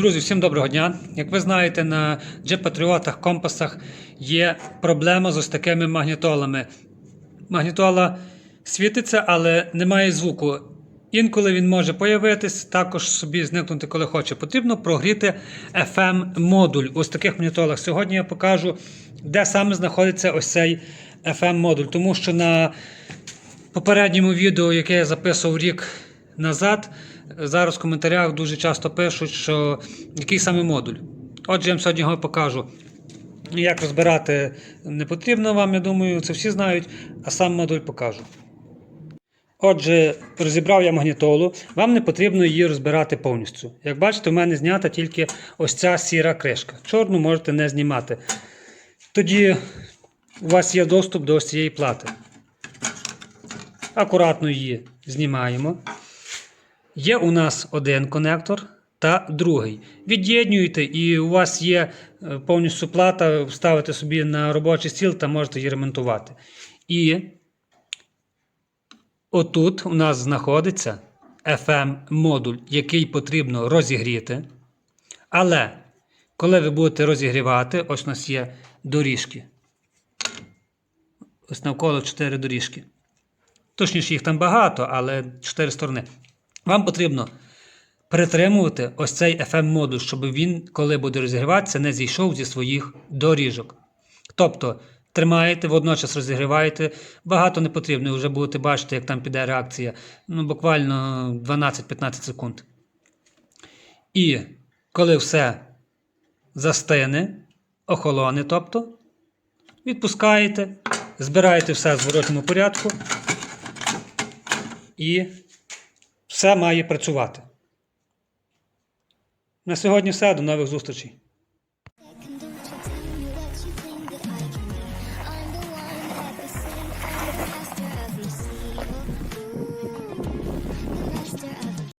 Друзі, всім доброго дня. Як ви знаєте, на G-патріотах, компасах є проблема з ось такими магнітолами. Магнітола світиться, але немає звуку. Інколи він може появитись, також собі зникнути, коли хоче. Потрібно прогріти FM-модуль. Ось таких магнітолах. Сьогодні я покажу, де саме знаходиться ось цей FM-модуль. Тому що на попередньому відео, яке я записував рік назад, зараз в коментарях дуже часто пишуть, що який саме модуль. Отже, я вам сьогодні його покажу. Як розбирати не потрібно вам, я думаю, це всі знають, а сам модуль покажу. Отже, розібрав я магнітолу. Вам не потрібно її розбирати повністю. Як бачите, у мене знята тільки ось ця сіра кришка. Чорну можете не знімати. Тоді у вас є доступ до ось цієї плати. Акуратно її знімаємо. Є у нас один конектор та другий. Від'єднюєте, і у вас є е, повністю плата, ставите собі на робочий стіл та можете її ремонтувати. І отут у нас знаходиться FM-модуль, який потрібно розігріти. Але коли ви будете розігрівати, ось у нас є доріжки. Ось навколо 4 доріжки. Точніше, їх там багато, але 4 сторони. Вам потрібно притримувати ось цей FM-модуль, щоб він, коли буде розігріватися, не зійшов зі своїх доріжок. Тобто тримаєте, водночас розігріваєте. Багато не потрібно, вже будете бачити, як там піде реакція. Ну, буквально 12-15 секунд. І коли все застине, охолоне, тобто, відпускаєте, збираєте все в зворотному порядку. І все має працювати. На сьогодні все. До нових зустрічей.